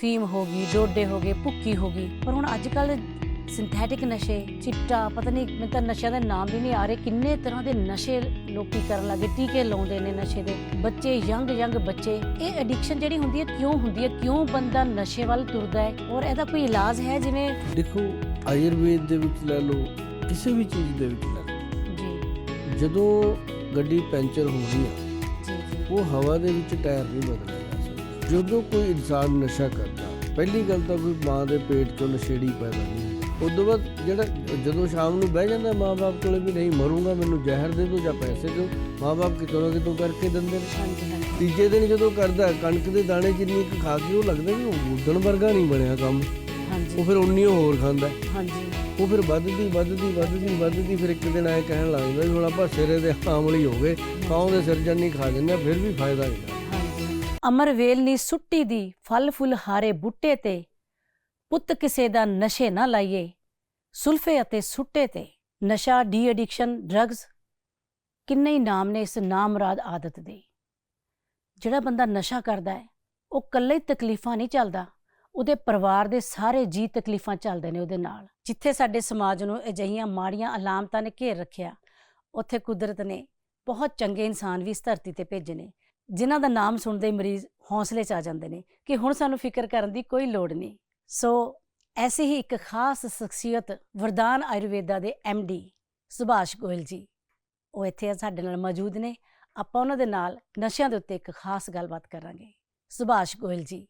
ਫੀਮ ਹੋ ਗਈ ਡੋਡੇ ਹੋ ਗਏ ਭੁੱਕੀ ਹੋ ਗਈ। ਪਰ ਹੁਣ ਅੱਜ ਕੱਲ ਸਿੰਥੈਟਿਕ ਨਸ਼ੇ ਚਿੱਟਾ ਪਤਾ ਨਹੀਂ ਮੈਨੂੰ ਤਾਂ ਨਸ਼ਿਆਂ ਦੇ ਨਾਮ ਵੀ ਨਹੀਂ ਆ ਰਹੇ ਕਿੰਨੇ ਤਰ੍ਹਾਂ ਦੇ ਨਸ਼ੇ ਲੋਕੀ ਕਰਨ ਲੱਗੇ ਟੀਕੇ ਲਾਉਂਦੇ ਨੇ ਨਸ਼ੇ ਦੇ। ਬੱਚੇ ਯੰਗ ਯੰਗ ਬੱਚੇ ਇਹ ਐਡਿਕਸ਼ਨ ਜਿਹੜੀ ਹੁੰਦੀ ਹੈ ਕਿਉਂ ਹੁੰਦੀ ਹੈ ਕਿਉਂ ਬੰਦਾ ਨਸ਼ੇ ਵੱਲ ਤੁਰਦਾ ਹੈ? ਔਰ ਇਹਦਾ ਕੋਈ ਇਲਾਜ ਹੈ ਜਿਵੇਂ? ਦੇਖੋ ਆਯੁਰਵੇਦ ਦੇ ਵਿੱਚ ਲੈ ਲਓ ਕਿਸੇ ਵੀ ਚੀਜ਼ ਦੇ ਵਿੱਚ ਲੈ ਲਓ। ਜੀ। ਜਦੋਂ ਗੱਡੀ ਪੈਂਚਰ ਹੁੰਦੀ ਆ ਜੀ ਜੀ। ਉਹ ਹਵਾ ਦੇ ਵਿੱਚ ਟਾਇਰ ਨਹੀਂ ਸਕਦਾ ਜਦੋਂ ਕੋਈ ਇਨਸਾਨ ਨਸ਼ਾ ਕਰਦਾ ਪਹਿਲੀ ਗੱਲ ਤਾਂ ਕੋਈ ਮਾਂ ਦੇ ਪੇਟ ਚੋਂ ਨਸ਼ੇੜੀ ਪੈਦਾ ਨਹੀਂ ਤੋਂ ਬਾਅਦ ਜਿਹੜਾ ਜਦੋਂ ਸ਼ਾਮ ਨੂੰ ਬਹਿ ਜਾਂਦਾ ਮਾਂ-ਬਾਪ ਕੋਲੇ ਵੀ ਨਹੀਂ ਮਰੂੰਗਾ ਮੈਨੂੰ ਜ਼ਹਿਰ ਦੇ ਦਿਓ ਜਾਂ ਪੈਸੇ ਦਿਓ ਮਾਂ-ਬਾਪ ਕਿਤੋਂ ਨਾ ਕਿਤੋਂ ਕਰਕੇ ਦਿੰਦੇ ਨੇ। ਤੀਜੇ ਦਿਨ ਜਦੋਂ ਕਰਦਾ ਕਣਕ ਦੇ ਦਾਣੇ ਜਿੰਨੀ ਕੁ ਖਾ ਕੇ ਉਹ ਲੱਗਦਾ ਵੀ ਉਹ ਉਦਣ ਵਰਗਾ ਨਹੀਂ ਬਣਿਆ ਕੰਮ। ਉਹ ਫਿਰ ਉਨੀ ਹੋਰ ਖਾਂਦਾ। ਹਾਂਜੀ। ਉਹ ਫਿਰ ਵੱਧਦੀ ਵੱਧਦੀ ਵੱਧਦੀ ਵੱਧਦੀ ਫਿਰ ਇੱਕ ਦਿਨ ਐ ਕਹਿਣ ਲੱਗ ਜਾਂਦਾ ਵੀ ਹੁਣ ਆਪਾਂ ਸਿਰੇ ਦੇ ਆਮਲੀ ਹੋ ਗਏ ਕਾਉਂ ਦੇ ਸਿਰਜਣ ਨਹੀਂ ਖਾ ਜੰਨੇ ਫਿਰ ਵੀ ਫਾਇਦਾ ਨਹੀਂ। ਹਾਂਜੀ ਅਮਰ ਵੇਲਨੀ ਸੁੱਟੀ ਦੀ ਫਲ ਫੁੱਲ ਹਾਰੇ ਬੁੱਟੇ ਤੇ, ਪੁੱਤ ਕਿਸੇ ਦਾ ਨਸ਼ੇ ਨਾ ਲਾਈਏ, ਸੁਲਫੇ ਅਤੇ ਸੁੱਟੇ ਤੇ, ਨਸ਼ਾ ਡੀ ਐਡਿਕਸ਼ਨ ਡਰੱਗਸ ਕਿੰਨੇ ਹੀ ਨਾਮ ਨੇ ਇਸ ਨਾਮਰਾਦ ਆਦਤ ਦੇ। ਜਿਹੜਾ ਬੰਦਾ ਨਸ਼ਾ ਕਰਦਾ ਹੈ, ਉਹ ਇਕੱਲੇ ਹੀ ਤਕਲੀਫਾਂ ਨਹੀਂ ਚੱਲਦਾ ਉਹਦੇ ਪਰਿਵਾਰ ਦੇ ਸਾਰੇ ਜੀ ਤਕਲੀਫਾਂ ਚੱਲਦੇ ਨੇ ਉਹਦੇ ਨਾਲ। ਜਿੱਥੇ ਸਾਡੇ ਸਮਾਜ ਨੂੰ ਅਜਿਹੀਆਂ ਮਾੜੀਆਂ ਅਲਾਮਤਾਂ ਨੇ ਘੇਰ ਰੱਖਿਆ, ਉੱਥੇ ਕੁਦਰਤ ਨੇ ਬਹੁਤ ਚੰਗੇ ਇਨਸਾਨ ਵੀ ਇਸ ਧਰਤੀ ਤੇ ਭੇਜੇ ਨੇ। ਜਿਨ੍ਹਾਂ ਦਾ ਨਾਮ ਸੁਣਦੇ ਮਰੀਜ਼ ਹੌਸਲੇ 'ਚ ਆ ਜਾਂਦੇ ਨੇ ਕਿ ਹੁਣ ਸਾਨੂੰ ਫਿਕਰ ਕਰਨ ਦੀ ਕੋਈ ਲੋੜ ਨਹੀਂ। ਸੋ ਐਸੀ ਹੀ ਇੱਕ ਖਾਸ ਸ਼ਖਸੀਅਤ ਵਰਦਾਨ ਆਯੁਰਵੇਦਾ ਦੇ ਡੀ ਸੁਭਾਸ਼ ਗੋਇਲ ਜੀ, ਉਹ ਇੱਥੇ ਸਾਡੇ ਨਾਲ ਮੌਜੂਦ ਨੇ। ਆਪਾਂ ਉਹਨਾਂ ਦੇ ਨਾਲ ਨਸ਼ਿਆਂ ਦੇ ਉੱਤੇ ਇੱਕ ਖਾਸ ਗੱਲਬਾਤ ਕਰਾਂਗੇ। ਸੁਭਾਸ਼ ਗੋਇਲ ਜੀ,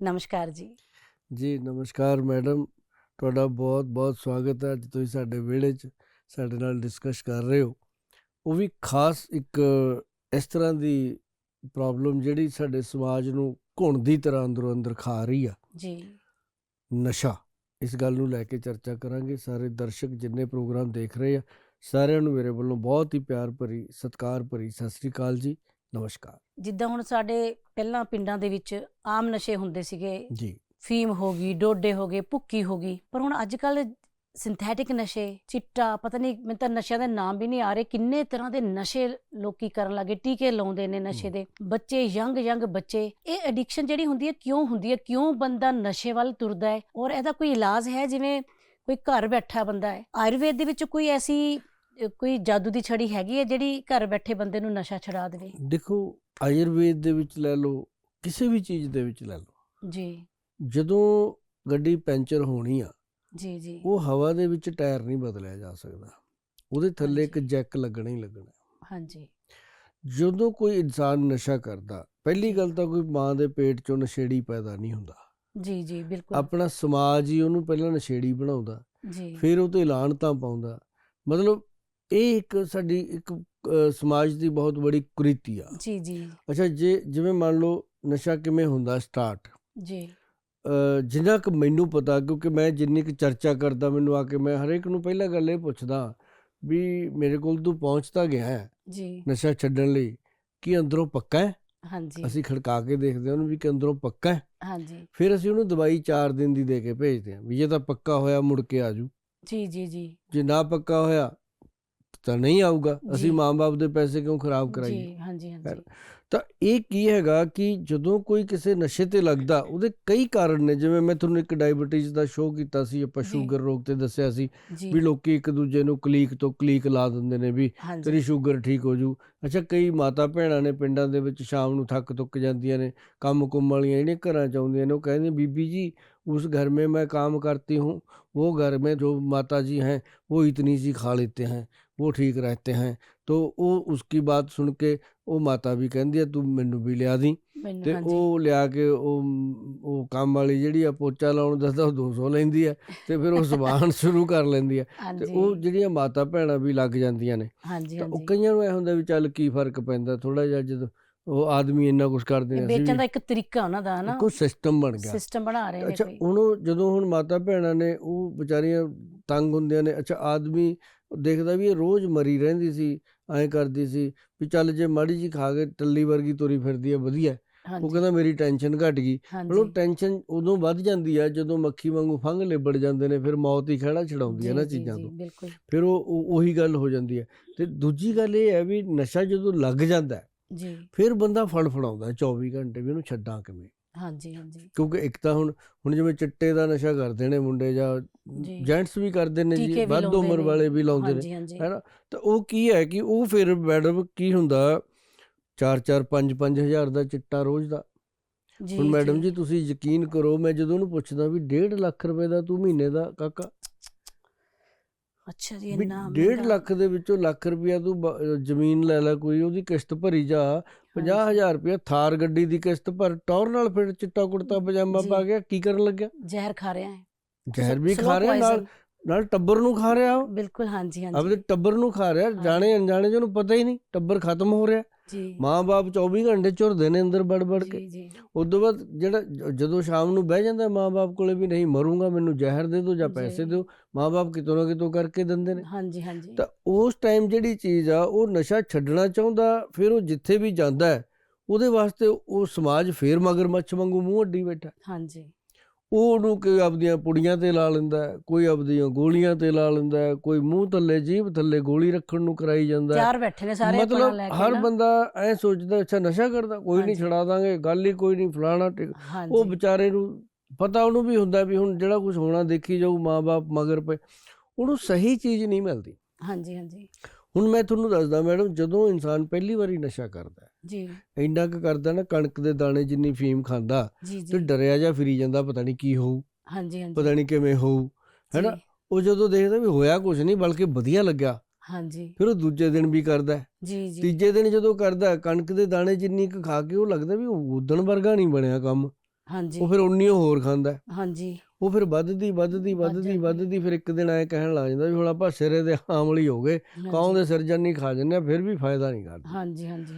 ਨਮਸਕਾਰ ਜੀ। ਜੀ, ਨਮਸਕਾਰ ਮੈਡਮ। ਤੁਹਾਡਾ ਬਹੁਤ ਬਹੁਤ ਸਵਾਗਤ ਹੈ। ਅੱਜ ਤੁਸੀਂ ਸਾਡੇ ਵਿਹੜੇ 'ਚ ਸਾਡੇ ਨਾਲ ਡਿਸਕਸ ਕਰ ਰਹੇ ਹੋ। ਉਹ ਵੀ ਖਾਸ ਇੱਕ ਇਸ ਤਰ੍ਹਾਂ ਦੀ ਪ੍ਰੋਬਲਮ ਜਿਹੜੀ ਸਾਡੇ ਸਮਾਜ ਨੂੰ ਘੁਣ ਦੀ ਤਰ੍ਹਾਂ ਅੰਦਰੋਂ ਅੰਦਰ ਖਾ ਰਹੀ ਆ। ਜੀ। ਨਸ਼ਾ ਇਸ ਗੱਲ ਨੂੰ ਲੈ ਕੇ ਚਰਚਾ ਕਰਾਂਗੇ। ਸਾਰੇ ਦਰਸ਼ਕ ਜਿੰਨੇ ਪ੍ਰੋਗਰਾਮ ਦੇਖ ਰਹੇ ਆ ਸਾਰਿਆਂ ਨੂੰ ਮੇਰੇ ਵੱਲੋਂ ਬਹੁਤ ਹੀ ਪਿਆਰ ਭਰੀ ਸਤਿਕਾਰ ਭਰੀ ਸਤਿ ਸ੍ਰੀ ਅਕਾਲ ਜੀ। ਨਮਸਕਾਰ। ਜਿੱਦਾਂ ਹੁਣ ਸਾਡੇ ਪਹਿਲਾਂ ਪਿੰਡਾਂ ਦੇ ਵਿੱਚ ਆਮ ਨਸ਼ੇ ਹੁੰਦੇ ਸੀਗੇ। ਜੀ। ਫੀਮ ਹੋ ਗਈ ਡੋਡੇ ਹੋ ਗਏ ਭੁੱਕੀ ਹੋ ਗਈ। ਪਰ ਹੁਣ ਅੱਜ ਕੱਲ ਸਿੰਥੈਟਿਕ ਨਸ਼ੇ ਚਿੱਟਾ ਪਤਾ ਨਹੀਂ ਮੈਨੂੰ ਤਾਂ ਨਸ਼ਿਆਂ ਦੇ ਨਾਮ ਵੀ ਨਹੀਂ ਆ ਰਹੇ ਕਿੰਨੇ ਤਰ੍ਹਾਂ ਦੇ ਨਸ਼ੇ ਲੋਕੀ ਕਰਨ ਲੱਗੇ ਟੀਕੇ ਲਾਉਂਦੇ ਨੇ ਨਸ਼ੇ ਦੇ। ਬੱਚੇ ਯੰਗ ਯੰਗ ਬੱਚੇ ਇਹ ਐਡਿਕਸ਼ਨ ਜਿਹੜੀ ਹੁੰਦੀ ਹੈ ਕਿਉਂ ਹੁੰਦੀ ਹੈ? ਕਿਉਂ ਬੰਦਾ ਨਸ਼ੇ ਵੱਲ ਤੁਰਦਾ ਹੈ? ਔਰ ਇਹਦਾ ਕੋਈ ਇਲਾਜ ਹੈ? ਜਿਵੇਂ ਕੋਈ ਘਰ ਬੈਠਾ ਬੰਦਾ ਹੈ। ਆਯੁਰਵੇਦ ਦੇ ਵਿੱਚ ਕੋਈ ਐਸੀ ਕੋਈ ਜਾਦੂ ਦੀ ਛੜੀ ਹੈਗੀ ਹੈ ਜਿਹੜੀ ਘਰ ਬੈਠੇ ਬੰਦੇ ਨੂੰ ਨਸ਼ਾ ਛੁਡਾ ਦੇਵੇ? ਦੇਖੋ ਆਯੁਰਵੇਦ ਦੇ ਵਿੱਚ ਲੈ ਲਓ ਕਿਸੇ ਵੀ ਚੀਜ਼ ਦੇ ਵਿੱਚ ਲੈ ਲਓ। ਜੀ। ਜਦੋਂ ਗੱਡੀ ਪੈਂਚਰ ਹੋਣੀ ਆ ਜੀ ਜੀ। ਉਹ ਹਵਾ ਦੇ ਵਿੱਚ ਟਾਇਰ ਨਹੀਂ ਬਦਲਿਆ ਜਾ ਸਕਦਾ। ਉਹਦੇ ਥੱਲੇ ਇੱਕ। ਜੈਕ ਲੱਗਣਾ ਹੀ ਲੱਗਣਾ। ਹਾਂਜੀ। ਜਦੋਂ ਕੋਈ ਇਨਸਾਨ ਨਸ਼ਾ ਕਰਦਾ ਪਹਿਲੀ ਗੱਲ ਤਾਂ ਕੋਈ ਮਾਂ ਦੇ ਪੇਟ ਚੋਂ ਨਸ਼ੇੜੀ ਪੈਦਾ ਨਹੀਂ ਹੁੰਦਾ। ਜੀ ਜੀ ਬਿਲਕੁਲ। ਆਪਣਾ ਸਮਾਜ ਹੀ ਉਹਨੂੰ ਪਹਿਲਾਂ ਨਸ਼ੇੜੀ ਬਣਾਉਂਦਾ। ਜੀ। ਫਿਰ ਉਹ ਤੇ ਲਾਹਣਤਾਂ ਪਾਉਂਦਾ। ਮਤਲਬ ਇਹ ਇੱਕ ਸਾਡੀ ਇੱਕ ਸਮਾਜ ਦੀ ਬਹੁਤ ਬੜੀ ਕੁਰੀਤੀ ਆ। ਜੀ ਜੀ। ਅੱਛਾ ਜੇ ਜਿਵੇਂ ਮੰਨ ਲਓ ਨਸ਼ਾ ਕਿਵੇਂ ਹੁੰਦਾ ਸਟਾਰਟ? ਜੀ। ਜਿੰਨਾ ਕੁ ਮੈਨੂੰ ਪਤਾ ਕਿਉਂਕਿ ਮੈਂ ਜਿੰਨੀ ਕੁ ਚਰਚਾ ਕਰਦਾ ਮੈਨੂੰ ਆ ਕੇ ਮੈਂ ਹਰੇਕ ਨੂੰ ਪਹਿਲਾਂ ਗੱਲ ਇਹ ਪੁੱਛਦਾ ਵੀ ਮੇਰੇ ਕੋਲ ਤੂੰ ਪਹੁੰਚਦਾ ਗਿਆ ਹੈ ਜੀ। ਨਸ਼ਾ ਛੱਡਣ ਲਈ ਕੀ ਅੰਦਰੋਂ ਪੱਕਾ ਹੈ? ਹਾਂਜੀ। ਅਸੀਂ ਖੜਕਾ ਕੇ ਦੇਖਦੇ ਹਾਂ ਉਹਨੂੰ ਵੀ ਕਿ ਅੰਦਰੋਂ ਪੱਕਾ ਹੈ। ਹਾਂਜੀ। ਫਿਰ ਅਸੀਂ ਉਹਨੂੰ ਦਵਾਈ 4 ਦਿਨ ਦੀ ਦੇ ਕੇ ਭੇਜਦੇ ਹਾਂ ਵੀ ਜੇ ਤਾਂ ਪੱਕਾ ਹੋਇਆ ਮੁੜ ਕੇ ਆਜੂ ਜੀ ਜੀ ਜੀ। ਜੇ ਨਾ ਪੱਕਾ ਹੋਇਆ ਤਾਂ ਨਹੀਂ ਆਊਗਾ ਜੀ। ਅਸੀਂ ਮਾਂ-ਬਾਪ ਦੇ ਪੈਸੇ ਕਿਉਂ ਖਰਾਬ ਕਰਾਈਏ ਜੀ ਹਾਂਜੀ ਹਾਂਜੀ ਖੈਰ, ਤਾਂ ਇਹ ਕੀ ਹੈਗਾ ਕਿ ਜਦੋਂ ਕੋਈ ਕਿਸੇ ਨਸ਼ੇ ਤੇ ਲੱਗਦਾ ਉਹਦੇ ਕਈ ਕਾਰਨ ਨੇ ਜਿਵੇਂ ਮੈਂ ਤੁਹਾਨੂੰ ਇੱਕ ਡਾਇਬੀਟੀਜ਼ ਦਾ ਸ਼ੋਅ ਕੀਤਾ ਸੀ ਆਪਾਂ ਜੀ। ਸ਼ੂਗਰ ਰੋਗ ਤੇ ਦੱਸਿਆ ਸੀ ਜੀ ਵੀ ਲੋਕੀ ਇੱਕ ਦੂਜੇ ਨੂੰ ਕਲੀਕ ਤੋਂ ਕਲੀਕ ਲਾ ਦਿੰਦੇ ਨੇ ਵੀ ਹਾਂਜੀ ਤੇਰੀ ਸ਼ੂਗਰ ਠੀਕ ਹੋ ਜੂ ਅੱਛਾ ਕਈ ਮਾਤਾ ਭੈਣਾਂ ਨੇ ਪਿੰਡਾਂ ਦੇ ਵਿੱਚ ਸ਼ਾਮ ਨੂੰ ਥੱਕ ਤੁੱਕ ਜਾਂਦੀਆਂ ਨੇ ਕੰਮ ਕੁੰਮ ਵਾਲੀਆਂ ਜਿਹੜੀਆਂ ਘਰਾਂ ਚ ਆਉਂਦੀਆਂ ਨੇ ਉਹ ਕਹਿੰਦੇ ਬੀਬੀ ਜੀ उस घर में मैं काम करती हूँ वो घर में जो माता जी हैं वो इतनी सी खा लेते हैं वो ठीक रहते हैं तो वो उसकी बात सुन के ਉਹ ਮਾਤਾ ਵੀ ਕਹਿੰਦੀ ਆ ਤੂੰ ਮੈਨੂੰ ਵੀ ਲਿਆ ਦੀ ਮੈਨੂੰ ਤੇ ਹਾਂਜੀ ਉਹ ਲਿਆ ਕੇ ਉਹ ਉਹ ਕੰਮ ਵਾਲੀ ਜਿਹੜੀ ਆ ਪੋਚਾ ਲਾਉਣ ਦੱਸਦਾ ਉਹ 200 ਲੈਂਦੀ ਆ ਤੇ ਫਿਰ ਉਹ ਜ਼ਬਾਨ ਸ਼ੁਰੂ ਕਰ ਲੈਂਦੀ ਆ ਤੇ ਹਾਂਜੀ ਉਹ ਜਿਹੜੀਆਂ ਮਾਤਾ ਭੈਣਾਂ ਵੀ ਲੱਗ ਜਾਂਦੀਆਂ ਨੇ ਹਾਂਜੀ ਤਾਂ ਉਹ ਹਾਂਜੀ ਕਈਆਂ ਨੂੰ ਇਹ ਹੁੰਦਾ ਵੀ ਚੱਲ ਕੀ ਫਰਕ ਪੈਂਦਾ ਥੋੜਾ ਜਿਹਾ ਜਦੋਂ ਉਹ ਆਦਮੀ ਇੰਨਾ ਕੁਝ ਕਰਦੇ ਇਹ ਨੇ ਅਸੀਂ ਵੇਚਣ ਦਾ ਵੀ ਇੱਕ ਤਰੀਕਾ ਉਹਨਾਂ ਦਾ ਨਾ ਕੋਈ ਸਿਸਟਮ ਬਣ ਗਿਆ ਸਿਸਟਮ ਬਣਾ ਰਹੇ ਨੇ ਅੱਛਾ ਕੋਈ ਉਹਨੂੰ ਜਦੋਂ ਹੁਣ ਮਾਤਾ ਭੈਣਾਂ ਨੇ ਉਹ ਵਿਚਾਰੀਆਂ ਤੰਗ ਹੁੰਦੀਆਂ ਨੇ ਅੱਛਾ ਆਦਮੀ ਦੇਖਦਾ ਵੀ ਇਹ ਰੋਜ਼ ਮਰੀ ਰਹਿੰਦੀ ਸੀ ਐਂ ਕਰਦੀ ਸੀ ਵੀ ਚੱਲ ਜੇ ਮਾੜੀ ਜੀ ਖਾ ਕੇ ਟੱਲੀ ਵਰਗੀ ਤੁਰੀ ਫਿਰਦੀ ਆ ਵਧੀਆ। ਉਹ ਕਹਿੰਦਾ ਮੇਰੀ ਟੈਨਸ਼ਨ ਘਟ ਗਈ। ਮਤਲਬ ਟੈਨਸ਼ਨ ਉਦੋਂ ਵੱਧ ਜਾਂਦੀ ਆ ਜਦੋਂ ਮੱਖੀ ਵਾਂਗੂ ਫੰਗ ਲਿਬੜ ਜਾਂਦੇ ਨੇ ਫਿਰ ਮੌਤ ਹੀ ਖੜਾ ਛਡਾਉਂਦੀ ਹੈ ਨਾ ਚੀਜ਼ਾਂ ਤੋਂ। ਫਿਰ ਉਹ ਉਹ- ਗੱਲ ਹੋ ਜਾਂਦੀ ਹੈ ਤੇ ਦੂਜੀ ਗੱਲ ਇਹ ਹੈ ਵੀ ਨਸ਼ਾ ਜਦੋਂ ਲੱਗ ਜਾਂਦਾ ਜੀ। ਫਿਰ ਬੰਦਾ ਫੜਫੜਾਉਂਦਾ 24 ਘੰਟੇ ਵੀ ਉਹਨੂੰ ਛੱਡਾਂ ਕਿਵੇਂ। ਹਾਂਜੀ ਹਾਂਜੀ ਕਿਉਂਕਿ ਇੱਕ ਤਾਂ ਹੁਣ ਹੁਣ ਜਿਵੇਂ ਚਿੱਟੇ ਦਾ ਨਸ਼ਾ ਕਰਦੇ ਨੇ ਮੁੰਡੇ ਜਾਂ। ਜੈਂਟਸ ਵੀ ਕਰਦੇ ਨੇ ਜੀ ਵੱਧ ਉਮਰ। ਵਾਲੇ ਵੀ ਲਾਉਂਦੇ ਨੇ ਹੈਨਾ ਤਾਂ ਉਹ ਕੀ ਹੈ ਕਿ ਉਹ ਫਿਰ ਮੈਡਮ ਕੀ ਹੁੰਦਾ 4-4 5-5 ਹਜ਼ਾਰ ਦਾ ਚਿੱਟਾ ਰੋਜ਼ ਦਾ ਜੀ ਹੁਣ ਮੈਡਮ ਜੀ ਤੁਸੀਂ ਯਕੀਨ ਕਰੋ ਮੈਂ ਜਦੋਂ ਉਹਨੂੰ ਪੁੱਛਦਾ ਵੀ 1.5 ਲੱਖ ਰੁਪਏ ਦਾ ਤੂੰ ਮਹੀਨੇ ਦਾ ਕਾਕਾ ਅੱਛਾ ਜੀ ਇੰਨਾ 1.5 ਮਹਿੰਗਾ। ਲੱਖ ਦੇ ਵਿੱਚੋਂ ਲੱਖ ਰੁਪਇਆ ਤੂੰ ਜ਼ਮੀਨ ਲੈ ਲੈ ਕੋਈ ਉਹਦੀ ਕਿਸ਼ਤ ਭਰੀ ਜਾ 50000 ਰੁਪਇਆ ਥਾਰ ਗੱਡੀ ਦੀ ਕਿਸ਼ਤ ਭਰ ਟੌਰ ਨਾਲ ਫਿਰ ਚਿੱਟਾ ਕੁੜਤਾ ਪਜਾਮਾ। ਪਾ ਗਿਆ ਕੀ ਕਰਨ ਲੱਗਿਆ? ਜ਼ਹਿਰ ਖਾ ਰਿਹਾ ਹੈ। ਜ਼ਹਿਰ ਵੀ ਖਾ ਰਿਹਾ ਨਾਲ ਨਾਲ ਟੱਬਰ ਨੂੰ ਖਾ ਰਿਹਾ ਬਿਲਕੁਲ ਹਾਂਜੀ ਹਾਂਜੀ। ਆਪਦੇ ਟੱਬਰ ਨੂੰ ਖਾ ਰਿਹਾ ਜਾਣੇ ਅਣਜਾਣੇ ਜਿਹਨੂੰ ਪਤਾ ਹੀ ਨਹੀਂ ਟੱਬਰ ਖਤਮ ਹੋ ਰਿਹਾ। ਮਾਂ-ਬਾਪ 24 ਘੰਟੇ ਝੁਰਦੇ ਨੇ ਅੰਦਰ ਵੜ-ਵੜ ਕੇ। ਜੀ ਉਦੋਂ ਬਾਅਦ ਜਿਹੜਾ ਜਦੋਂ ਸ਼ਾਮ ਨੂੰ ਬਹਿ ਜਾਂਦਾ ਮਾਂ-ਬਾਪ ਕੋਲੇ ਵੀ ਨਹੀਂ ਮਰੂੰਗਾ ਮੈਨੂੰ ਜ਼ਹਿਰ ਦੇ ਦਿਓ ਜਾਂ। ਪੈਸੇ। ਦਿਓ ਮਾਂ-ਬਾਪ ਕਿਤੋਂ ਨਾ ਕਿਤੋਂ ਕਰਕੇ ਦਿੰਦੇ ਨੇ। ਹਾਂਜੀ ਹਾਂਜੀ। ਤਾਂ ਉਸ ਟਾਈਮ ਜਿਹੜੀ ਚੀਜ਼ ਆ ਉਹ ਨਸ਼ਾ ਛੱਡਣਾ ਚਾਹੁੰਦਾ ਫਿਰ ਉਹ ਜਿੱਥੇ ਵੀ ਜਾਂਦਾ ਉਹਦੇ ਵਾਸਤੇ ਉਹ ਸਮਾਜ ਫੇਰ ਮਗਰਮੱਛ ਵਾਂਗੂ ਮੂੰਹ ਅੱਡੀ ਬੈਠਾ। ਹਾਂਜੀ। ਉਹ ਉਹਨੂੰ ਕੋਈ ਆਪਦੀਆਂ ਪੁੜੀਆਂ ਤੇ ਲਾ ਲੈਂਦਾ ਕੋਈ ਆਪਦੀਆਂ ਗੋਲੀਆਂ ਤੇ ਲਾ ਲੈਂਦਾ ਕੋਈ ਮੂੰਹ ਥੱਲੇ ਜੀਭ ਥੱਲੇ ਗੋਲੀ ਰੱਖਣ ਨੂੰ ਕਰਾਈ ਜਾਂਦਾ। ਚਾਰ ਬੈਠੇ ਨੇ ਸਾਰੇ ਮਤਲਬ ਲੈ ਕੇ ਹਰ। ਬੰਦਾ ਐ ਸੋਚਦਾ ਅੱਛਾ ਨਸ਼ਾ ਕਰਦਾ ਕੋਈ ਨਹੀਂ। ਛਡਾ ਦਾਂਗੇ ਗੱਲ ਹੀ ਕੋਈ ਨਹੀਂ ਫਲਾਣਾ ਉਹ ਵਿਚਾਰੇ ਨੂੰ ਪਤਾ ਉਹਨੂੰ ਵੀ ਹੁੰਦਾ ਵੀ ਹੁਣ ਜਿਹੜਾ ਕੁਝ ਹੋਣਾ ਦੇਖੀ ਜਾਊ ਮਾਂ-ਬਾਪ ਮਗਰ ਪਏ ਉਹਨੂੰ ਸਹੀ ਚੀਜ਼ ਨਹੀਂ ਮਿਲਦੀ ਹਾਂਜੀ ਹਾਂਜੀ ਹੁਣ ਮੈਂ ਤੁਹਾਨੂੰ ਦੱਸਦਾ ਮੈਡਮ ਜਦੋਂ ਇਨਸਾਨ ਪਹਿਲੀ ਵਾਰੀ ਨਸ਼ਾ ਕਰਦਾ ਜੀ। ਇੰਨਾ ਕੁ ਕਰਦਾ ਨਾ ਕਣਕ ਦੇ ਦਾਣੇ ਜਿੰਨੀ ਫੀਮ ਖਾਂਦਾ ਤੇ ਡਰਿਆ ਜਾਂ ਫਿਰੀ ਜਾਂਦਾ ਪਤਾ ਨਹੀਂ ਕੀ ਹੋਊ ਹਾਂਜੀ ਹਾਂਜੀ। ਪਤਾ ਨਹੀਂ ਕਿਵੇਂ ਹੋਊ ਹੈਨਾ? ਉਹ ਜਦੋਂ ਦੇਖਦਾ ਵੀ ਹੋਇਆ ਕੁਝ ਨਹੀਂ ਬਲਕਿ ਵਧੀਆ ਲੱਗਿਆ ਹਾਂਜੀ। ਫਿਰ ਉਹ ਦੂਜੇ ਦਿਨ ਵੀ ਕਰਦਾ। ਜੀ ਜੀ। ਤੀਜੇ ਦਿਨ ਜਦੋਂ ਕਰਦਾ ਕਣਕ ਦੇ ਦਾਣੇ ਜਿੰਨੀ ਕੁ ਖਾ ਕੇ ਉਹ ਲੱਗਦਾ ਵੀ ਉਹ ਉਦਣ ਵਰਗਾ ਨਹੀਂ ਬਣਿਆ ਕੰਮ ਹਾਂਜੀ। ਉਹ ਫਿਰ ਉਨੀ ਹੋਰ ਖਾਂਦਾ। ਹਾਂਜੀ। ਉਹ ਫਿਰ ਵੱਧਦੀ ਵੱਧਦੀ ਵੱਧ ਵੱਧਦੀ। ਵੱਧਦੀ ਫਿਰ ਇੱਕ ਦਿਨ ਐ ਕਹਿਣ ਲੱਗ ਜਾਂਦਾ ਵੀ ਹੁਣ ਆਪਾਂ ਸਿਰੇ ਦੇ ਆਮਲੀ ਹੋ ਗਏ ਕੌਂ ਦੇ ਸਿਰਜਣ ਨਹੀਂ ਖਾ ਜੰਨੇ ਫਿਰ ਵੀ ਫਾਇਦਾ ਨਹੀਂ ਕਰਦਾ। ਹਾਂਜੀ ਹਾਂਜੀ।